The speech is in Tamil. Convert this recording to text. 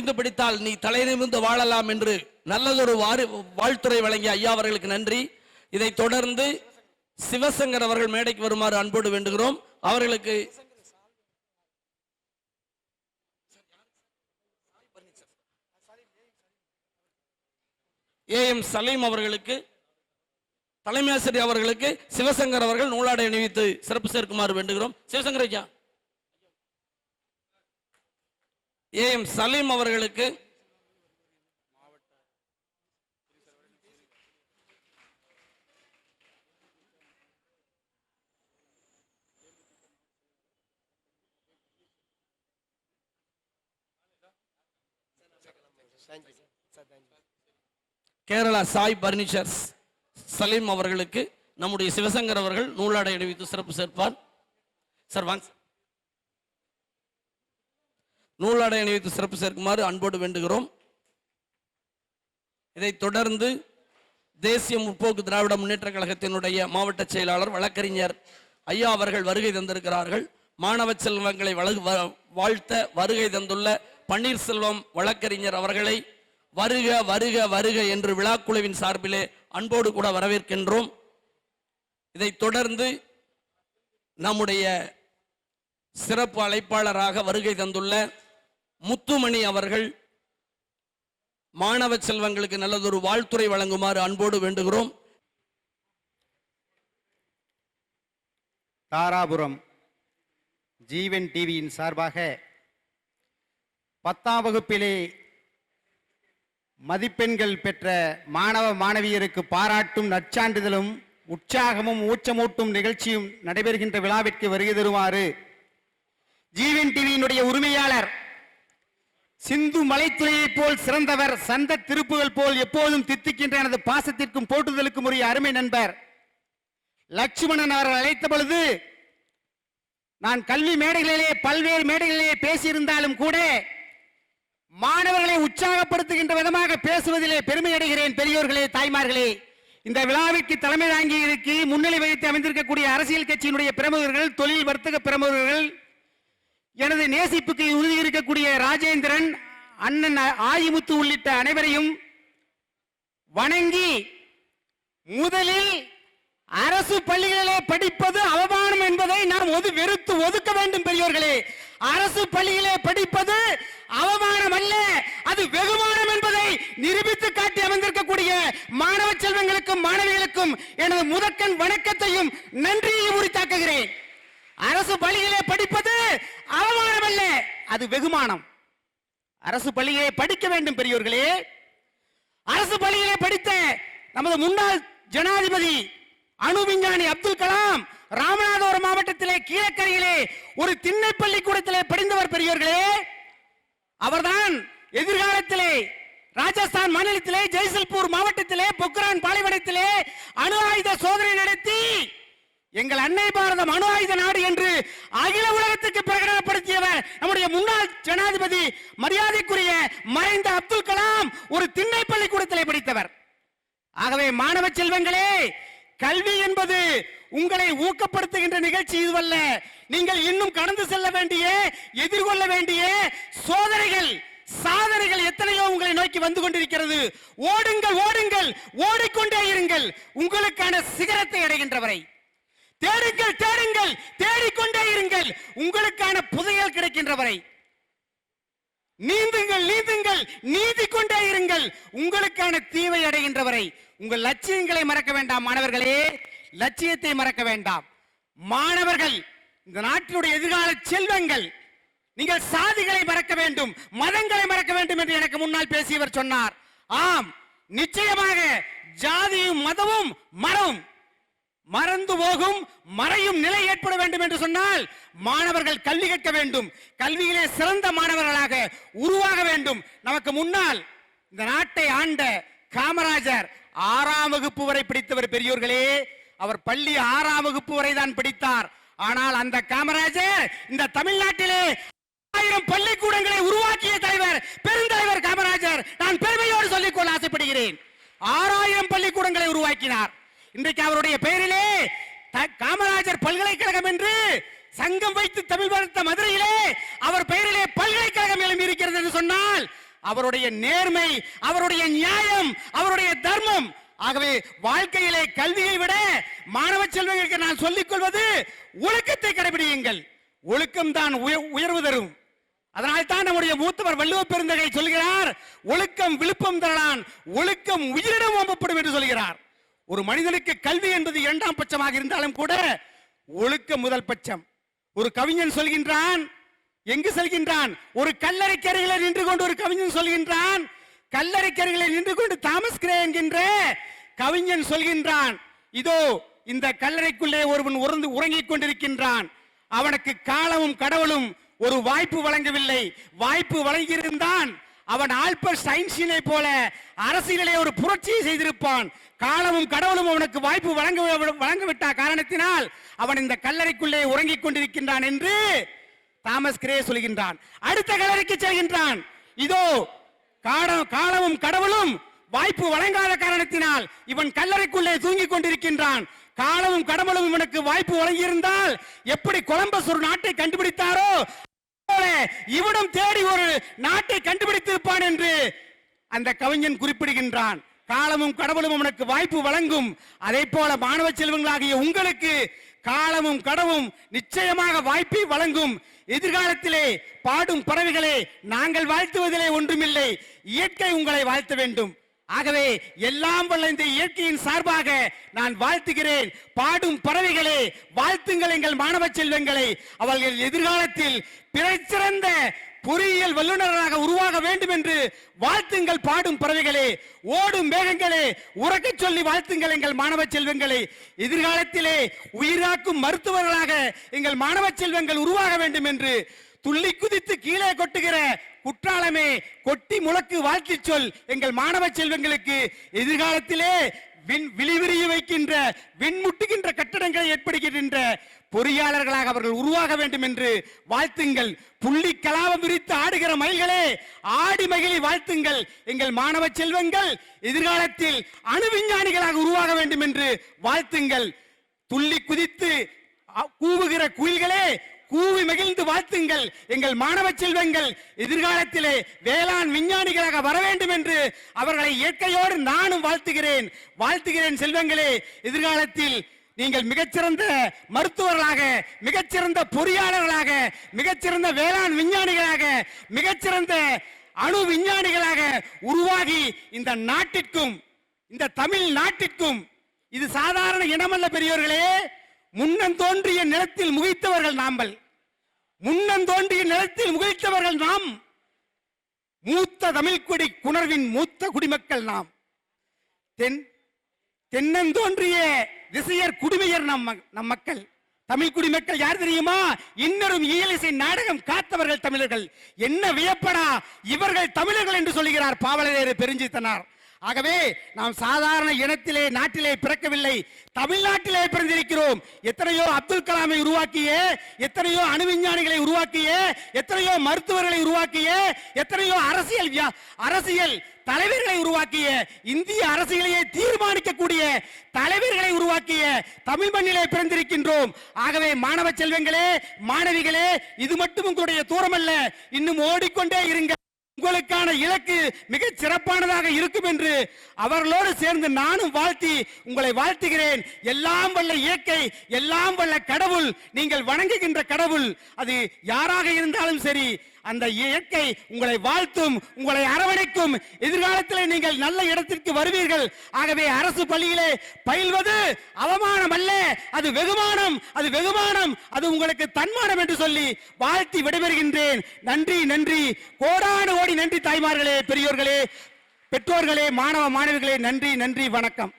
முடிந்து பிடித்தால் நீ தலை நிமிர்ந்து வாழலாம் என்று நல்லதொரு வாரி வாழ்த்துறை வழங்கிய ஐயா அவர்களுக்கு நன்றி. இதை தொடர்ந்து சிவசங்கர் அவர்கள் மேடைக்கு வருமாறு அன்போடு வேண்டுகிறோம். அவர்களுக்கு ஏ எம் சலீம் அவர்களுக்கு தலைமை ஆசிரியர் அவர்களுக்கு சிவசங்கர் அவர்கள் நூலாடை அணிவித்து சிறப்பு சேர்க்குமாறு வேண்டுகிறோம். சிவசங்கர் ஐயா. ஏஎம் சலீம் அவர்களுக்கு கேரளா சாய் பர்னிச்சர்ஸ் சலீம் அவர்களுக்கு நம்முடைய சிவசங்கர் அவர்கள் நூலாடை அணிவித்து சிறப்பு சேர்ப்பார் சார் வாங்க சார். நூலாடை அணிவித்து சிறப்பு சேர்க்குமாறு அன்போடு வேண்டுகிறோம். இதைத் தொடர்ந்து தேசிய முற்போக்கு திராவிட முன்னேற்ற கழகத்தினுடைய மாவட்ட செயலாளர் வழக்கறிஞர் ஐயா அவர்கள் வருகை தந்திருக்கிறார்கள். மாணவ செல்வங்களை வழகு- வ- வாழ்த்த வருகை தந்துள்ள பன்னீர்செல்வம் வழக்கறிஞர் அவர்களை வருக வருக வருக என்று விழாக்குழுவின் சார்பிலே அன்போடு கூட வரவேற்கின்றோம். இதைத் தொடர்ந்து நம்முடைய சிறப்பு அழைப்பாளராக வருகை தந்துள்ள முத்துமணி அவர்கள் மாணவ செல்வங்களுக்கு நல்லதொரு வாழ்த்துறை வழங்குமாறு அன்போடு வேண்டுகிறோம். தாராபுரம் ஜீவன் டிவியின் சார்பாக பத்தாம் வகுப்பிலே மதிப்பெண்கள் பெற்ற மாணவ மாணவியருக்கு பாராட்டும் நற்சான்றிதழும் உற்சாகமும் ஊச்சமூட்டும் நிகழ்ச்சியும் நடைபெறுகின்ற விழாவிற்கு வருகை தருமாறு ஜீவன் டிவியினுடைய உரிமையாளர் சிந்து மலைத்துறையைப் போல் சிறந்தவர் சந்த திருப்புகள் போல் எப்போதும் தித்திக்கின்ற எனது பாசத்திற்கும் போட்டுதலுக்கும் உரிய அருமை நண்பர். லட்சுமணன் அவர்கள் அழைத்த பொழுது நான் கல்வி மேடைகளிலே பல்வேறு மேடைகளிலே பேசியிருந்தாலும் கூட மாணவர்களை உற்சாகப்படுத்துகின்ற விதமாக பேசுவதிலே பெருமை அடைகிறேன் பெரியோர்களே தாய்மார்களே. இந்த விழாவிற்கு தலைமை தாங்கி முன்னிலை வகித்து அமைந்திருக்கக்கூடிய அரசியல் கட்சியினுடைய பிரமுகர்கள் தொழில் வர்த்தக பிரமுகர்கள் எனது நேசிப்புக்கு உறுதி இருக்கக்கூடிய ராஜேந்திரன் அண்ணன் ஆயிமுத்து உள்ளிட்ட அனைவரையும் வணங்கி முதலில் அரசு பள்ளிகளிலே படிப்பது அவமானம் என்பதை நாம் ஒது வெறுத்து ஒதுக்க வேண்டும் பெரியோர்களே. அரசு பள்ளியிலே படிப்பது அவமானம் அல்ல அது வெகுமானம் என்பதை நிரூபித்து காட்டி அமைந்திருக்கக்கூடிய மாணவ செல்வங்களுக்கும் மாணவிகளுக்கும் எனது முதற்கண் வணக்கத்தையும் நன்றியையும் உரித்தாக்குகிறேன். அரசு பள்ளியிலே படிப்பது அது வெகுமானம். அரசு பள்ளியிலே படிக்க வேண்டும் பெரியோர்களே. அரசு பள்ளியிலே படித்த நமது முன்னாள் ஜனாதிபதி அணு விஞ்ஞானி அப்துல் கலாம் ராமநாதபுரம் மாவட்டத்திலே கீழக்கரையிலே ஒரு திண்ணை பள்ளிக்கூடத்திலே படிந்தவர் பெரியோர்களே. அவர்தான் எதிர்காலத்திலே ராஜஸ்தான் மாநிலத்திலே ஜெய்சல்பூர் மாவட்டத்திலே பொக்ரான் பாலைவனத்திலே அணு ஆயுத சோதனை நடத்தி எங்கள் அன்னை பாரதம் அணு ஆயுத நாடு என்று அகில உலகத்துக்கு பிரகடனப்படுத்தியவர் நம்முடைய முன்னாள் ஜனாதிபதி மரியாதைக்குரிய மறைந்த அப்துல் கலாம் ஒரு திண்ணை பள்ளிக்கூடத்திலே படித்தவர். ஆகவே மாணவ செல்வங்களே கல்வி என்பது உங்களை ஊக்கப்படுத்துகின்ற நிகழ்ச்சி இதுவல்ல. நீங்கள் இன்னும் கடந்து செல்ல வேண்டிய எதிர்கொள்ள வேண்டிய சோதனைகள் சாதனைகள் எத்தனையோ உங்களை நோக்கி வந்து கொண்டிருக்கிறது. ஓடுங்கள் ஓடுங்கள் ஓடிக்கொண்டே இருங்கள். உங்களுக்கான சிகரத்தை அடைகின்றவரை. தேடுங்கள் தேடுங்கள் தேடிக்கொண்டே இருங்கள். உங்களுக்கான புதையல் கிடைக்கின்றவரை நீந்துங்கள் நீந்துங்கள் நீதி கொண்டே இருங்கள். உங்களுக்கான தீவை அடைகின்றவரை உங்கள் லட்சியங்களை மறக்க வேண்டாம் மாணவர்களே. லட்சியத்தை மறக்க வேண்டாம். மாணவர்கள் இந்த நாட்டினுடைய எதிர்கால செல்வங்கள் நீங்கள் சாதிகளை மறக்க வேண்டும் மதங்களை மறக்க வேண்டும் என்று எனக்கு முன்னால் பேசியவர் சொன்னார். ஆம் நிச்சயமாக ஜாதியும் மதமும் மரவும் மறந்து போகும் மறையும் நிலை ஏற்பட வேண்டும் என்று சொன்னால் மாணவர்கள் கல்வி கற்க வேண்டும். கல்வியிலே சிறந்த மாணவர்களாக உருவாக வேண்டும். நமக்கு முன்னால் இந்த நாட்டை ஆண்ட காமராஜர் ஆறாம் வகுப்பு வரை பிடித்தவர் பெரியோர்களே அவர் பள்ளி ஆறாம் வகுப்பு வரை தான் பிடித்தார். ஆனால் அந்த காமராஜர் இந்த தமிழ்நாட்டிலே ஆயிரம் பள்ளிக்கூடங்களை உருவாக்கிய தலைவர் பெருந்தலைவர் காமராஜர். நான் பெருமையோடு சொல்லிக்கொள்ள ஆசைப்படுகிறேன். ஆறாயிரம் பள்ளிக்கூடங்களை உருவாக்கினார். இன்றைக்கு அவருடைய பெயரிலே த- காமராஜர் பல்கலைக்கழகம் என்று சங்கம் வைத்து தமிழ் வளர்த்த மதுரையிலே அவர் பெயரிலே பல்கலைக்கழகம் எழும்பி இருக்கிறது என்று சொன்னால் அவருடைய நேர்மை அவருடைய நியாயம் அவருடைய தர்மம். ஆகவே வாழ்க்கையிலே கல்வியை விட மாணவ செல்வங்களுக்கு நான் சொல்லிக் கொள்வது ஒழுக்கத்தை கடைபிடியுங்கள். ஒழுக்கம் தான் உயர்வு தரும். அதனால் தான் நம்முடைய மூத்தவர் வள்ளுவ பெருந்தகை சொல்கிறார் ஒழுக்கம் விழுப்பம் தரலான் ஒழுக்கம் உயிரிடம் ஓம்பப்படும் என்று சொல்கிறார். ஒரு மனிதனுக்கு கல்வி என்பது இரண்டாம் பட்சமாக இருந்தாலும் கூட ஒழுக்க முதல் பட்சம். ஒரு கவிஞன் சொல்கின்றான் எங்கு செல்கின்றான்? ஒரு கல்லறைக்கரையில நின்று கொண்டு ஒரு கவிஞன் சொல்கின்றான் கல்லறைக்கரையில நின்று கொண்டு தாமஸ் கிரே என்கின்ற கவிஞன் சொல்கின்றான் இதோ இந்த கல்லறைக்குள்ளே ஒருவன் உறந்து உறங்கிக் கொண்டிருக்கின்றான். அவனுக்கு காலமும் கடவுளும் ஒரு வாய்ப்பு வழங்கவில்லை. வாய்ப்பு வழங்கியிருந்தான் அவன் ஆல்பர் ஐன்ஸ்டீனை போல அரசியலிலே ஒரு புரட்சியை செய்திருப்பான். காலமும் கடவுளும் அவனுக்கு வாய்ப்பு வழங்க வழங்கிவிட்ட காரணத்தினால் அவன் இந்த கல்லறைக்குள்ளே உறங்கிக் கொண்டிருக்கின்றான் என்று தாமஸ் கிரே சொல்கின்றான். அடுத்த கல்லறைக்கு செல்கின்றான். இதோ காலம் காலமும் கடவுளும் வாய்ப்பு வழங்காத காரணத்தினால் இவன் கல்லறைக்குள்ளே தூங்கிக் கொண்டிருக்கின்றான். காலமும் கடவுளும் இவனுக்கு வாய்ப்பு வழங்கியிருந்தால் எப்படி கொலம்பஸ் ஒரு நாட்டை கண்டுபிடித்தாரோ இவனும் தேடி ஒரு நாட்டை கண்டுபிடித்திருப்பான் என்று அந்த கவிஞன் குறிப்பிடுகின்றான். காலமும் கடவுளும் உனக்கு வாய்ப்பு வழங்கும். அதே போல மாணவ செல்வங்களாகிய உங்களுக்கு காலமும் கடவும் நிச்சயமாக வாய்ப்பை வழங்கும். எதிர்காலத்திலே பாடும் பறவைகளே நாங்கள் வாழ்த்துவதிலே ஒன்றுமில்லை. இயற்கை உங்களை வாழ்த்த வேண்டும். ஆகவே எல்லாம் வல்ல இந்த இயற்கையின் சார்பாக நான் வாழ்த்துகிறேன். பாடும் பறவைகளே வாழ்த்துங்கள் எங்கள் மாணவ செல்வங்களை. அவர்கள் எதிர்காலத்தில் பிறச்சிறந்த பொறியியல் வல்லுநராக உருவாக வேண்டும் என்று வாழ்த்துங்கள் பாடும் பறவைகளே ஓடும் மேகங்களே உறக்கச் சொல்லி வாழ்த்துங்கள் எங்கள் மாணவ செல்வங்களை. எதிர்காலத்திலே உயிராக்கும் மருத்துவர்களாக எங்கள் மாணவ செல்வங்கள் உருவாக வேண்டும் என்று துள்ளி குதித்து கீழே கொட்டுகிற குற்றாலமே கொட்டி முழக்கு வாழ்த்தி சொல் எங்கள் மாணவ செல்வங்களுக்கு. எதிர்காலத்திலே விண் விழிவிரிய வைக்கின்ற விண்முட்டுகின்ற கட்டடங்களை ஏற்படுகின்ற பொறியாளர்களாக அவர்கள் உருவாக வேண்டும் என்று வாழ்த்துங்கள். புள்ளி கலாபம் விரித்து ஆடுகிற மயில்களே ஆடி மகிழி வாழ்த்துங்கள். எங்கள் மாணவ செல்வங்கள் எதிர்காலத்தில் அணு விஞ்ஞானிகளாக உருவாக வேண்டும் என்று வாழ்த்துங்கள். துள்ளி குதித்து கூவுகிற குயில்களே கூவி மகிழ்ந்து வாழ்த்துங்கள். எங்கள் மாணவ செல்வங்கள் எதிர்காலத்திலே வேளாண் விஞ்ஞானிகளாக வர வேண்டும் என்று அவர்களை இயற்கையோடு நானும் வாழ்த்துகிறேன். வாழ்த்துகிறேன் செல்வங்களே எதிர்காலத்தில் நீங்கள் மிகச்சிறந்த மருத்துவர்களாக மிகச்சிறந்த பொறியாளர்களாக மிகச்சிறந்த வேளாண் விஞ்ஞானிகளாக மிகச்சிறந்த அணு விஞ்ஞானிகளாக உருவாகி இந்த நாட்டிற்கும் இந்த தமிழ் நாட்டிற்கும் இது சாதாரண இனமல்ல பெரியோர்களே முன்னம் தோன்றிய நிலத்தில் முகித்தவர்கள் நாம்பல். முன்னம் தோன்றிய நிலத்தில் முகிழ்த்தவர்கள் நாம். மூத்த தமிழ்குடி குணர்வின் மூத்த குடிமக்கள் நாம். தென் தென்னந்தோன்றிய திசையர் குடிமையர் நம் நம் மக்கள். தமிழ் குடிமக்கள் யார் தெரியுமா? இன்னரும் இயலிசை நாடகம் காத்தவர்கள் தமிழர்கள். என்ன வியப்படா இவர்கள் தமிழர்கள் என்று சொல்கிறார் பாவலரேறு பெருஞ்சித்தனார். ஆகவே நாம் சாதாரண இனத்திலே நாட்டிலே பிறக்கவில்லை. தமிழ்நாட்டிலே பிறந்திருக்கிறோம். எத்தனையோ அப்துல் கலாமை உருவாக்கிய எத்தனையோ அணு விஞ்ஞானிகளை உருவாக்கிய எத்தனையோ மருத்துவர்களை உருவாக்கிய எத்தனையோ அரசியல் அரசியல் தலைவர்களை உருவாக்கிய இந்திய அரசியலையே தீர்மானிக்கக்கூடிய தலைவர்களை உருவாக்கிய தமிழ் மண்ணிலே பிறந்திருக்கின்றோம். ஆகவே மாணவ செல்வங்களே மாணவிகளே இது மட்டும் உங்களுடைய தூரம் அல்ல இன்னும் ஓடிக்கொண்டே இருங்க உங்களுக்கான இலக்கு மிக சிறப்பானதாக இருக்கும் என்று அவர்களோடு சேர்ந்து நானும் வாழ்த்தி உங்களை வாழ்த்துகிறேன். எல்லாம் வல்ல இயற்கை எல்லாம் வல்ல கடவுள். நீங்கள் வணங்குகின்ற கடவுள். அது யாராக இருந்தாலும் சரி அந்த இயற்கை உங்களை வாழ்த்தும் உங்களை அரவணைக்கும். எதிர்காலத்தில் நீங்கள் நல்ல இடத்திற்கு வருவீர்கள். ஆகவே அரசு பள்ளியிலே பயில்வது அவமானம் அல்ல. அது வெகுமானம் அது வெகுமானம். அது உங்களுக்கு தன்மானம் என்று சொல்லி வாழ்த்தி விடைபெறுகின்றேன். நன்றி நன்றி. கோடானு கோடி நன்றி தாய்மார்களே பெரியோர்களே பெற்றோர்களே மாணவ மாணவிகளே நன்றி நன்றி வணக்கம்.